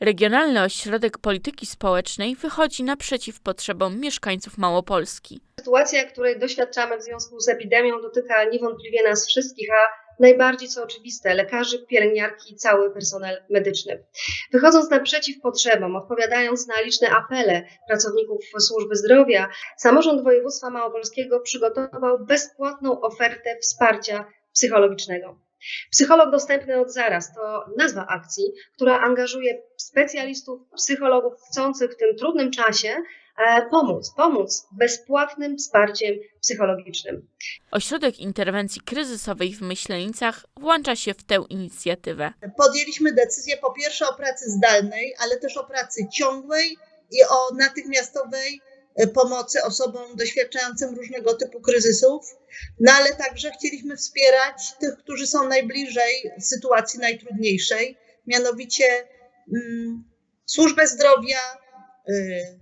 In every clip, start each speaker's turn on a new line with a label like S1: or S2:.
S1: Regionalny Ośrodek Polityki Społecznej wychodzi naprzeciw potrzebom mieszkańców Małopolski.
S2: Sytuacja, której doświadczamy w związku z epidemią, dotyka niewątpliwie nas wszystkich, a najbardziej co oczywiste lekarzy, pielęgniarki i cały personel medyczny. Wychodząc naprzeciw potrzebom, odpowiadając na liczne apele pracowników służby zdrowia, samorząd województwa małopolskiego przygotował bezpłatną ofertę wsparcia psychologicznego. Psycholog dostępny od zaraz to nazwa akcji, która angażuje specjalistów, psychologów chcących w tym trudnym czasie e, pomóc, pomóc bezpłatnym wsparciem psychologicznym.
S1: Ośrodek Interwencji Kryzysowej w Myślenicach włącza się w tę inicjatywę.
S3: podjęliśmy decyzję po pierwsze o pracy zdalnej, ale też o pracy ciągłej i o natychmiastowej pomocy osobom doświadczającym różnego typu kryzysów, no ale także chcieliśmy wspierać tych, którzy są najbliżej sytuacji najtrudniejszej, mianowicie mm, służbę zdrowia,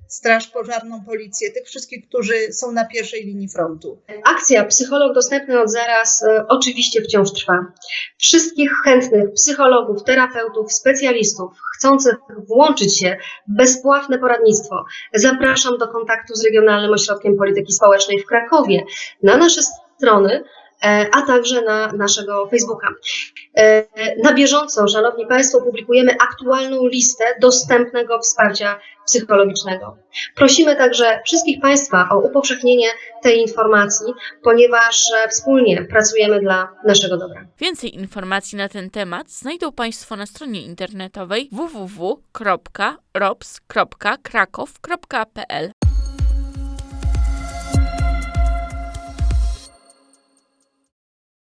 S3: Straż Pożarną, Policję, tych wszystkich, którzy są na pierwszej linii frontu.
S2: Akcja Psycholog dostępny od zaraz e, oczywiście wciąż trwa. Wszystkich chętnych psychologów, terapeutów, specjalistów chcących włączyć się w bezpłatne poradnictwo zapraszam do kontaktu z Regionalnym Ośrodkiem Polityki Społecznej w Krakowie na nasze strony, a także na naszego Facebooka. E, Na bieżąco, Szanowni Państwo, publikujemy aktualną listę dostępnego wsparcia psychologicznego. Prosimy także wszystkich Państwa o upowszechnienie tej informacji, ponieważ e, wspólnie pracujemy dla naszego dobra.
S1: Więcej informacji na ten temat znajdą Państwo na stronie internetowej www.robs.krakow.pl.